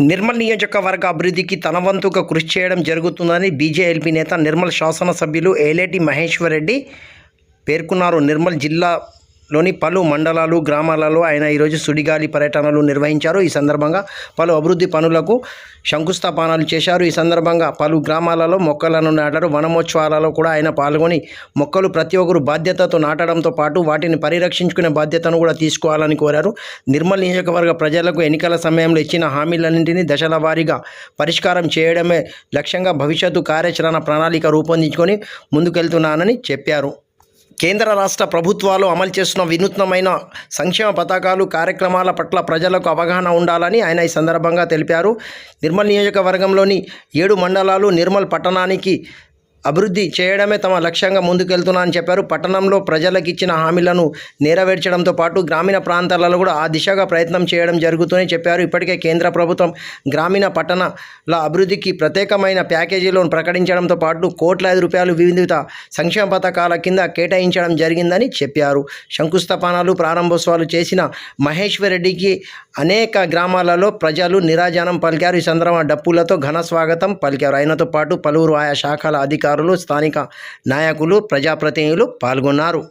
నిర్మల్ నియోజకవర్గ అభివృద్ధికి తన వంతుగా కృషి చేయడం జరుగుతుందని బీజేఎల్పీ నేత నిర్మల్ శాసనసభ్యులు ఏలేటి మహేశ్వర్ రెడ్డి పేర్కొన్నారు. నిర్మల్ జిల్లా లోని పలు మండలాలు గ్రామాలలో ఆయన ఈరోజు సుడిగాలి పర్యటనలు నిర్వహించారు. ఈ సందర్భంగా పలు అభివృద్ధి పనులకు శంకుస్థాపనలు చేశారు. ఈ సందర్భంగా పలు గ్రామాలలో మొక్కలను నాటారు. వనమోత్సవాలలో కూడా ఆయన పాల్గొని మొక్కలు ప్రతి ఒక్కరు బాధ్యతతో నాటడంతో పాటు వాటిని పరిరక్షించుకునే బాధ్యతను కూడా తీసుకోవాలని కోరారు. నిర్మల్ నియోజకవర్గ ప్రజలకు ఎన్నికల సమయంలో ఇచ్చిన హామీలన్నింటినీ దశల వారీగా పరిష్కారం చేయడమే లక్ష్యంగా భవిష్యత్తు కార్యాచరణ ప్రణాళిక రూపొందించుకొని ముందుకెళ్తున్నానని చెప్పారు. కేంద్ర రాష్ట్ర ప్రభుత్వాలు అమలు చేస్తున్న వినూత్నమైన సంక్షేమ పథకాలు కార్యక్రమాల పట్ల ప్రజలకు అవగాహన ఉండాలని ఆయన ఈ సందర్భంగా తెలిపారు. నిర్మల్ నియోజకవర్గంలోని ఏడు మండలాలు నిర్మల్ పట్టణానికి అభివృద్ధి చేయడమే తమ లక్ష్యంగా ముందుకెళ్తున్నా అని చెప్పారు. పట్టణంలో ప్రజలకు ఇచ్చిన హామీలను నెరవేర్చడంతో పాటు గ్రామీణ ప్రాంతాలలో కూడా ఆ దిశగా ప్రయత్నం చేయడం జరుగుతూనే చెప్పారు. ఇప్పటికే కేంద్ర ప్రభుత్వం గ్రామీణ పట్టణాల అభివృద్ధికి ప్రత్యేకమైన ప్యాకేజీలను ప్రకటించడంతో పాటు కోట్లాది రూపాయలు వివిధ సంక్షేమ పథకాల కింద కేటాయించడం జరిగిందని చెప్పారు. శంకుస్థాపనలు ప్రారంభోత్సవాలు చేసిన మహేశ్వరరెడ్డికి అనేక గ్రామాలలో ప్రజలు నిరాజనం పలికారు. ఈ సందర్భంగా డప్పులతో ఘన స్వాగతం పలికారు. ఆయనతో పాటు పలువురు ఆయా శాఖల అధికారులు స్థానిక నాయకులు ప్రజాప్రతినిధులు పాల్గొన్నారు.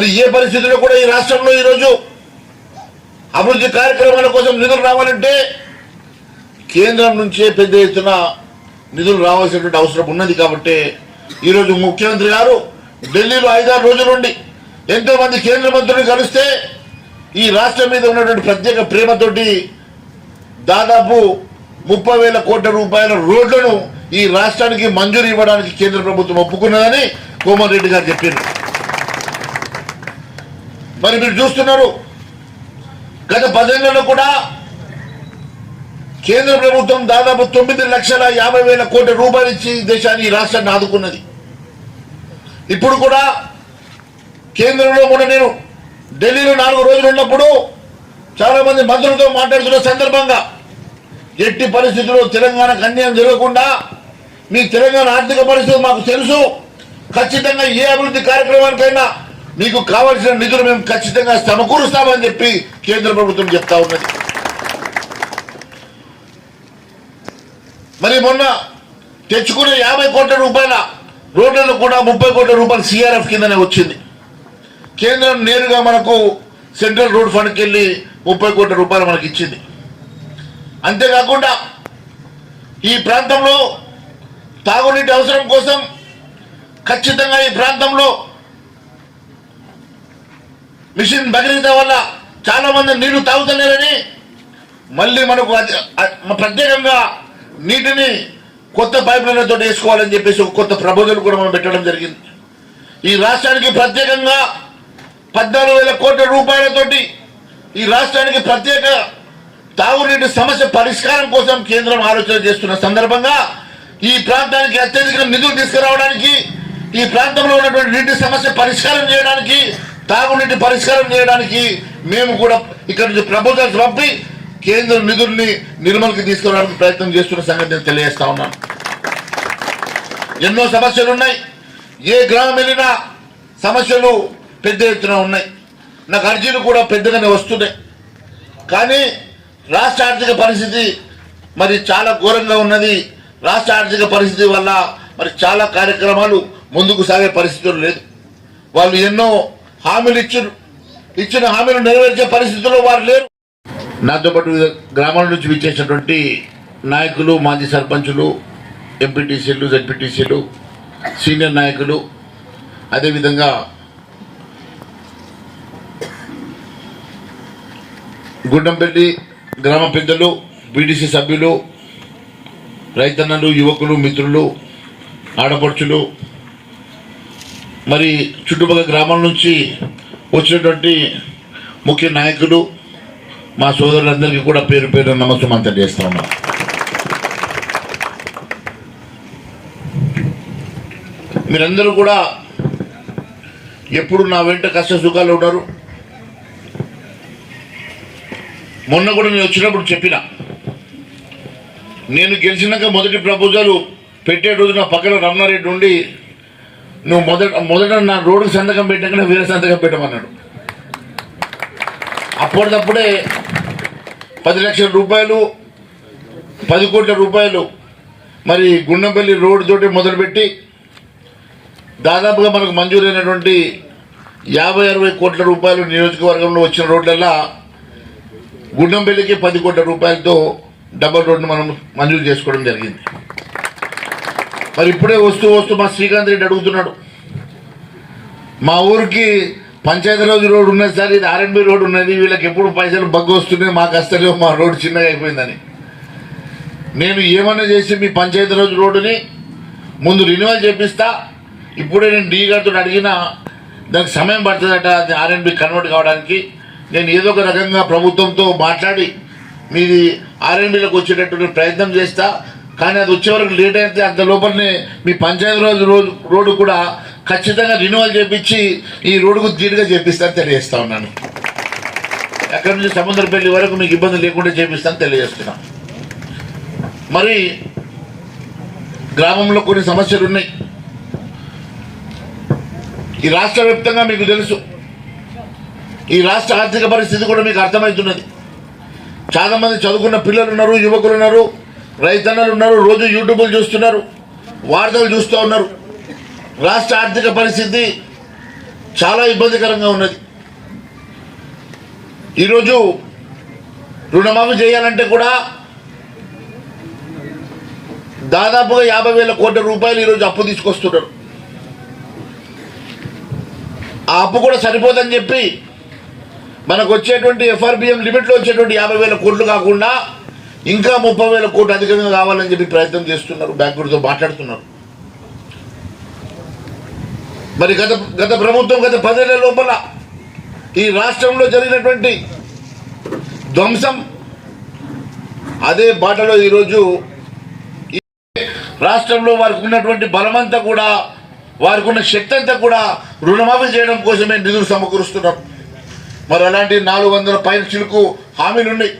మరి ఏ పరిస్థితుల్లో కూడా ఈ రాష్ట్రంలో ఈరోజు అభివృద్ధి కార్యక్రమాల కోసం నిధులు రావాలంటే కేంద్రం నుంచే పెద్ద ఎత్తున నిధులు రావాల్సినటువంటి అవసరం ఉన్నది కాబట్టి ఈరోజు ముఖ్యమంత్రి గారు ఢిల్లీలో ఐదారు రోజుల నుండి ఎంతో మంది కేంద్ర మంత్రులు కలిస్తే ఈ రాష్ట్రం మీద ఉన్నటువంటి ప్రత్యేక ప్రేమతోటి దాదాపు ముప్పై వేల కోట్ల రూపాయల రోడ్లను ఈ రాష్ట్రానికి మంజూరు ఇవ్వడానికి కేంద్ర ప్రభుత్వం ఒప్పుకున్నదని కోమన్ రెడ్డి గారు చెప్పారు మరి మీరు చూస్తున్నారు. గత పదేళ్ళలో కూడా కేంద్ర ప్రభుత్వం దాదాపు తొమ్మిది లక్షల యాభై వేల కోట్ల రూపాయలు ఇచ్చి దేశాన్ని ఈ రాష్ట్రాన్ని ఆదుకున్నది. ఇప్పుడు కూడా కేంద్రంలో మొన్న నేను ఢిల్లీలో నాలుగు రోజులు ఉన్నప్పుడు చాలా మంది మంత్రులతో మాట్లాడుతున్న సందర్భంగా ఎట్టి పరిస్థితుల్లో తెలంగాణకు అన్యాయం జరగకుండా మీ తెలంగాణ ఆర్థిక పరిస్థితి మాకు తెలుసు. ఖచ్చితంగా ఏ అభివృద్ధి కార్యక్రమానికైనా మీకు కావలసిన నిధులు మేము ఖచ్చితంగా సమకూరుస్తామని చెప్పి కేంద్ర ప్రభుత్వం చెప్తా ఉన్నది. మరి మొన్న తెచ్చుకునే యాభై కోట్ల రూపాయల రోడ్లను కూడా ముప్పై కోట్ల రూపాయలు సిఆర్ఎఫ్ కిందనే వచ్చింది. కేంద్రం నేరుగా మనకు సెంట్రల్ రోడ్ ఫండ్కి వెళ్ళి ముప్పై కోట్ల రూపాయలు మనకి ఇచ్చింది. అంతేకాకుండా ఈ ప్రాంతంలో తాగునీటి అవసరం కోసం ఖచ్చితంగా ఈ ప్రాంతంలో మిషన్ భగీరథ వల్ల చాలా మంది నీళ్ళు తాగుతలేరని మళ్ళీ మనకు ప్రత్యేకంగా నీటిని కొత్త పైపులతో వేసుకోవాలని చెప్పేసి ఒక కొత్త ప్రపోజల్ కూడా మనం పెట్టడం జరిగింది. ఈ రాష్ట్రానికి ప్రత్యేకంగా పద్నాలుగు వేల కోట్ల రూపాయలతోటి ఈ రాష్ట్రానికి ప్రత్యేక తాగునీటి సమస్య పరిష్కారం కోసం కేంద్రం ఆలోచన చేస్తున్న సందర్భంగా ఈ ప్రాంతానికి అత్యధిక నిధులు తీసుకురావడానికి ఈ ప్రాంతంలో ఉన్నటువంటి నీటి సమస్య పరిష్కారం చేయడానికి తాగునీటి పరిష్కారం చేయడానికి మేము కూడా ఇక్కడ నుంచి ప్రపోజల్స్ పంపి కేంద్ర నిధుల్ని నిర్మల్కి తీసుకురావడానికి ప్రయత్నం చేస్తున్న సంగతి నేను తెలియజేస్తా ఉన్నాను ఎన్నో సమస్యలు ఉన్నాయి. ఏ గ్రామం వెళ్ళినా సమస్యలు పెద్ద ఎత్తున ఉన్నాయి. నాకు అర్జీలు కూడా పెద్దగానే వస్తున్నాయి. కానీ రాష్ట్ర ఆర్థిక పరిస్థితి మరి చాలా ఘోరంగా ఉన్నది. రాష్ట్ర ఆర్థిక పరిస్థితి వల్ల మరి చాలా కార్యక్రమాలు ముందుకు సాగే పరిస్థితులు లేదు. వాళ్ళు ఎన్నో హామీలు ఇచ్చారు ఇచ్చిన హామీలు నెరవేర్చే పరిస్థితుల్లో వారు లేరు. నాతో పాటు వివిధ గ్రామాల నుంచి విచ్చేసినటువంటి నాయకులు మాజీ సర్పంచులు ఎంపీటీసీలు జడ్పీటీసీలు సీనియర్ నాయకులు అదేవిధంగా గుండంపల్లి గ్రామ పెద్దలు బీడీసీ సభ్యులు రైతన్నలు యువకులు మిత్రులు ఆడపడుచులు మరి చుట్టుపక్కల గ్రామాల నుంచి వచ్చినటువంటి ముఖ్య నాయకులు మా సోదరులందరికీ కూడా పేరు పేరు నమస్కారం తెలియజేస్తా ఉన్నాం. మీరందరూ కూడా ఎప్పుడు నా వెంట కష్ట సుఖాలు ఉన్నారు? మొన్న కూడా నేను వచ్చినప్పుడు చెప్పిన. నేను గెలిచినాక మొదటి ప్రపోజల్ పెట్టే రోజు నా పక్కన రమణారెడ్డి ఉండి నువ్వు మొదట మొదట నా రోడ్డుకి సంతకం పెట్టకనే వేరే సంతకం పెట్టమన్నాడు. అప్పటిదప్పుడే పది లక్షల రూపాయలు పది కోట్ల రూపాయలు మరి గుండంపల్లి రోడ్డు తోటి మొదలుపెట్టి దాదాపుగా మనకు మంజూరైనటువంటి యాభై అరవై కోట్ల రూపాయలు నియోజకవర్గంలో వచ్చిన రోడ్లల్లా గుండంపల్లికి పది కోట్ల రూపాయలతో డబల్ రోడ్ను మనం మంజూరు చేసుకోవడం జరిగింది. మరి ఇప్పుడే వస్తూ వస్తూ మా శ్రీకాంత్ రెడ్డి అడుగుతున్నాడు. మా ఊరికి పంచాయతీరాజ్ రోడ్ ఉన్నది సార్ ఇది ఆర్ఎన్బి రోడ్ ఉన్నది వీళ్ళకి ఎప్పుడు పైసలు బగ్గు వస్తున్నాయి మాకు అస్తలేవు మా రోడ్డు చిన్నగా అయిపోయిందని. నేను ఏమన్నా చేసి మీ పంచాయతీరాజ్ రోడ్డుని ముందు రిన్యూవల్ చేపిస్తా ఇప్పుడే నేను డీ గారితో అడిగిన దానికి సమయం పడుతుందట అది ఆర్ఎన్బి కన్వర్ట్ కావడానికి. నేను ఏదో ఒక రకంగా ప్రభుత్వంతో మాట్లాడి మీది ఆర్ఎన్బిలోకి వచ్చేటట్టు ప్రయత్నం చేస్తా కానీ అది వచ్చే వరకు లేట్ అయితే అంత లోపలనే మీ పంచాయతీ రోజు రోడ్డు రోడ్డు కూడా ఖచ్చితంగా రిన్యూవల్ చేపించి ఈ రోడ్డుకు ధీటుగా చేపిస్తాను తెలియజేస్తా ఉన్నాను. ఎక్కడి నుంచి సముద్రపల్లి వరకు మీకు ఇబ్బంది లేకుండా చేపిస్తాను తెలియజేస్తున్నాం. మరి గ్రామంలో కొన్ని సమస్యలు ఉన్నాయి. ఈ రాష్ట్ర వ్యాప్తంగా మీకు తెలుసు. ఈ రాష్ట్ర ఆర్థిక పరిస్థితి కూడా మీకు అర్థమవుతున్నది. చాలామంది చదువుకున్న పిల్లలు ఉన్నారు యువకులు ఉన్నారు. రైతన్నలు ఉన్నారు రోజు యూట్యూబ్లు చూస్తున్నారు వార్తలు చూస్తూ ఉన్నారు. రాష్ట్ర ఆర్థిక పరిస్థితి చాలా ఇబ్బందికరంగా ఉన్నది. ఈరోజు రుణమాఫీ చేయాలంటే కూడా దాదాపుగా యాభై వేల కోట్ల రూపాయలు ఈరోజు అప్పు తీసుకొస్తున్నారు. ఆ అప్పు కూడా సరిపోదని చెప్పి మనకు వచ్చేటువంటి ఎఫ్ఆర్బిఎం లిమిట్లో వచ్చేటువంటి యాభై వేల కోట్లు కాకుండా ఇంకా ముప్పై వేల కోట్లు అధికంగా కావాలని చెప్పి ప్రయత్నం చేస్తున్నారు బ్యాంకులతో మాట్లాడుతున్నారు. మరి గత గత ప్రభుత్వం గత పదేళ్ళ లోపల ఈ రాష్ట్రంలో జరిగినటువంటి ధ్వంసం అదే బాటలో ఈరోజు రాష్ట్రంలో వారికి ఉన్నటువంటి బలమంతా కూడా వారికి ఉన్న శక్తి అంతా కూడా రుణమాఫీ చేయడం కోసమే నిధులు సమకూరుస్తున్నాం మరి అలాంటి నాలుగు వందల పైన చిలుకు హామీలు ఉన్నాయి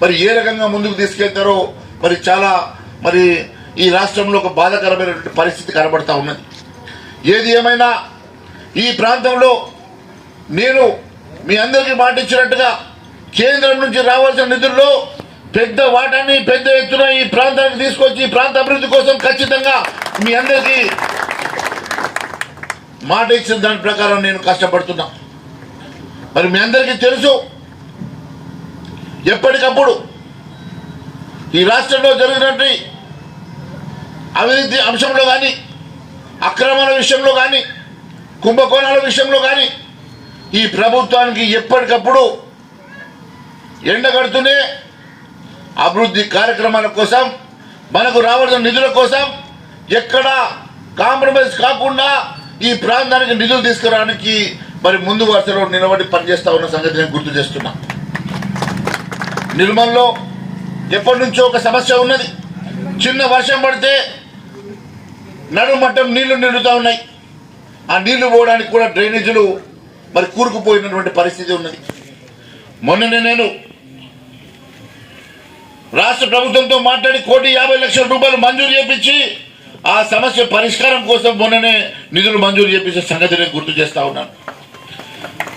మరి ఏ రకంగా ముందుకు తీసుకెళ్తారో మరి చాలా మరి ఈ రాష్ట్రంలో ఒక బాధాకరమైనటువంటి పరిస్థితి కనబడతా ఉన్నది. ఏది ఏమైనా ఈ ప్రాంతంలో నేను మీ అందరికీ మాట ఇచ్చినట్టుగా కేంద్రం నుంచి రావాల్సిన నిధుల్లో పెద్ద వాటాన్ని పెద్ద ఎత్తున ఈ ప్రాంతానికి తీసుకొచ్చి ఈ ప్రాంత అభివృద్ధి కోసం ఖచ్చితంగా మీ అందరికీ మాట ఇచ్చిన దాని ప్రకారం నేను కష్టపడుతున్నా. మరి మీ అందరికీ తెలుసు ఎప్పటికప్పుడు ఈ రాష్ట్రంలో జరిగినటువంటి అవినీతి అంశంలో కానీ అక్రమాల విషయంలో కానీ కుంభకోణాల విషయంలో కానీ ఈ ప్రభుత్వానికి ఎప్పటికప్పుడు ఎండగడుతూనే అభివృద్ధి కార్యక్రమాల కోసం మనకు రావాల్సిన నిధుల కోసం ఎక్కడ కాంప్రమైజ్ కాకుండా ఈ ప్రాంతానికి నిధులు తీసుకురావడానికి మరి ముందు వరుసలో నిలబడి పనిచేస్తా ఉన్న సంగతి నేను గుర్తు చేస్తున్నాను నిర్మల్లో ఎప్పటి నుంచో ఒక సమస్య ఉన్నది. చిన్న వర్షం పడితే నడుమట్టం నీళ్ళు నిండుతూ ఉన్నాయి. ఆ నీళ్ళు పోవడానికి కూడా డ్రైనేజీలు మరి కూరుకుపోయినటువంటి పరిస్థితి ఉన్నది. మొన్ననే నేను రాష్ట్ర ప్రభుత్వంతో మాట్లాడి కోటి యాభై లక్షల రూపాయలు మంజూరు చేపించి ఆ సమస్య పరిష్కారం కోసం మొన్ననే నిధులు మంజూరు చేపించే సంగతి నేను గుర్తు చేస్తా ఉన్నాను.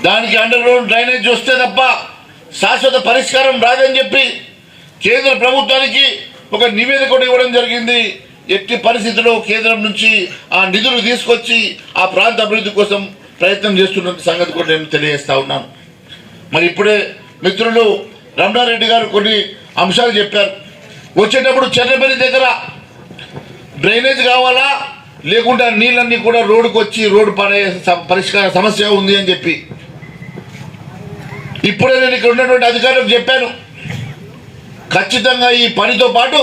దానికి అండర్ గ్రౌండ్ డ్రైనేజ్ వస్తే తప్ప శాశ్వత పరిష్కారం రాదని చెప్పి కేంద్ర ప్రభుత్వానికి ఒక నివేదిక కూడా ఇవ్వడం జరిగింది. ఎట్టి పరిస్థితుల్లో కేంద్రం నుంచి ఆ నిధులు తీసుకొచ్చి ఆ ప్రాంత అభివృద్ధి కోసం ప్రయత్నం చేస్తున్న సంగతి కూడా నేను తెలియజేస్తా ఉన్నాను. మరి ఇప్పుడే మిత్రులు రమణారెడ్డి గారు కొన్ని అంశాలు చెప్పారు. వచ్చేటప్పుడు చెర్రపల్లి దగ్గర డ్రైనేజ్ కావాలా? లేకుంటే ఆ నీళ్ళన్నీ కూడా రోడ్డుకు వచ్చి రోడ్డు పడే పరిష్కార సమస్య ఉంది అని చెప్పి ఇప్పుడే నేను ఇక్కడ ఉన్నటువంటి అధికారులకు చెప్పాను. ఖచ్చితంగా ఈ పనితో పాటు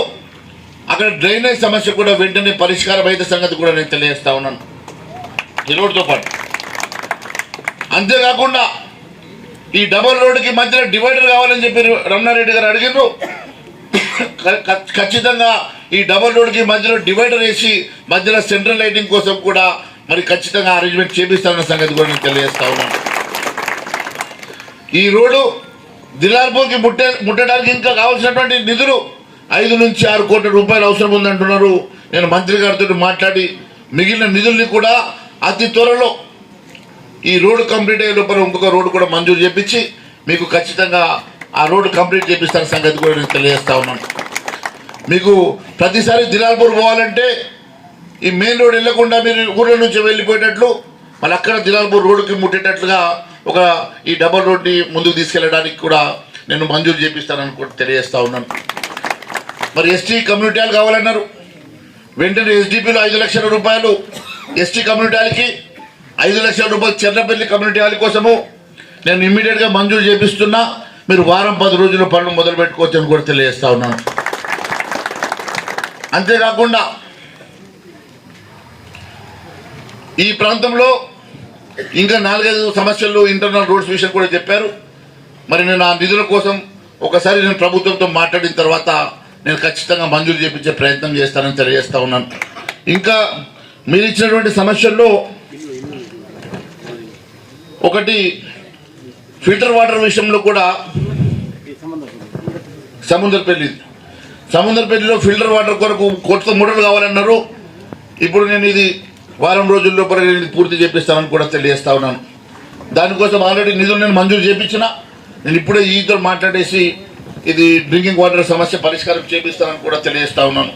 అక్కడ డ్రైనేజ్ సమస్య కూడా వెంటనే పరిష్కారం అయితే సంగతి కూడా నేను తెలియజేస్తా ఉన్నాను. ఈ రోడ్డుతో పాటు. అంతేకాకుండా ఈ డబల్ రోడ్డుకి మధ్యలో డివైడర్ కావాలని చెప్పి రమణారెడ్డి గారు అడిగారు ఖచ్చితంగా ఈ డబల్ రోడ్కి మధ్యలో డివైడర్ వేసి మధ్యలో సెంట్రల్ లైటింగ్ కోసం కూడా మరి ఖచ్చితంగా అరేంజ్మెంట్ చేపిస్తానన్న సంగతి కూడా నేను తెలియజేస్తా ఉన్నాను. ఈ రోడ్డు దిలార్పూర్కి ముట్టే ముట్టడానికి ఇంకా కావాల్సినటువంటి నిధులు ఐదు నుంచి ఆరు కోట్ల రూపాయలు అవసరం ఉందంటున్నారు. నేను మంత్రి గారితో మాట్లాడి మిగిలిన నిధుల్ని కూడా అతి త్వరలో ఈ రోడ్డు కంప్లీట్ అయ్యే లోపల ఇంకొక రోడ్డు కూడా మంజూరు చేపించి మీకు ఖచ్చితంగా ఆ రోడ్డు కంప్లీట్ చేపిస్తాన సంగతి కూడా నేను తెలియజేస్తా ఉన్నాను. మీకు ప్రతిసారి దిలాల్పూర్ పోవాలంటే ఈ మెయిన్ రోడ్ వెళ్ళకుండా మీరు ఊర్ల నుంచి వెళ్ళిపోయేటట్లు మళ్ళీ అక్కడ దిలాల్పూర్ రోడ్డుకి ముట్టేటట్లుగా ఒక ఈ డబల్ రోడ్ని ముందుకు తీసుకెళ్ళడానికి కూడా నేను మంజూరు చేపిస్తానని కూడా తెలియజేస్తా ఉన్నాను. మరి ఎస్టీ కమ్యూనిటీ కావాలన్నారు. వెంటనే ఎస్డిపిలో ఐదు లక్షల రూపాయలు ఎస్టీ కమ్యూనిటీ ఐదు లక్షల రూపాయలు చెర్లపల్లి కమ్యూనిటీ కోసము నేను ఇమ్మీడియట్గా మంజూరు చేపిస్తున్నా. మీరు వారం పది రోజుల పనులు మొదలు పెట్టుకోవచ్చు అని కూడా తెలియజేస్తా ఉన్నాను. అంతేకాకుండా ఈ ప్రాంతంలో ఇంకా నాలుగైదు సమస్యలు ఇంటర్నల్ రోడ్స్ విషయం కూడా చెప్పారు. మరి నేను ఆ నిధుల కోసం ఒకసారి నేను ప్రభుత్వంతో మాట్లాడిన తర్వాత నేను ఖచ్చితంగా మంజూరు చేపించే ప్రయత్నం చేస్తానని తెలియజేస్తా ఉన్నాను. ఇంకా మీరు ఇచ్చినటువంటి సమస్యల్లో ఒకటి ఫిల్టర్ వాటర్ విషయంలో కూడా సముద్రపల్లి. సముద్రపల్లిలో ఫిల్టర్ వాటర్ కొరకు కొత్త ముడలు కావాలన్నారు. ఇప్పుడు నేను ఇది వారం రోజుల్లో నేను పూర్తి చేపిస్తానని కూడా తెలియజేస్తా ఉన్నాను. దానికోసం ఆల్రెడీ నిధులు నేను మంజూరు చేపించిన. నేను ఇప్పుడే ఈతో మాట్లాడేసి ఇది డ్రింకింగ్ వాటర్ సమస్య పరిష్కారం చేపిస్తానని కూడా తెలియజేస్తా ఉన్నాను.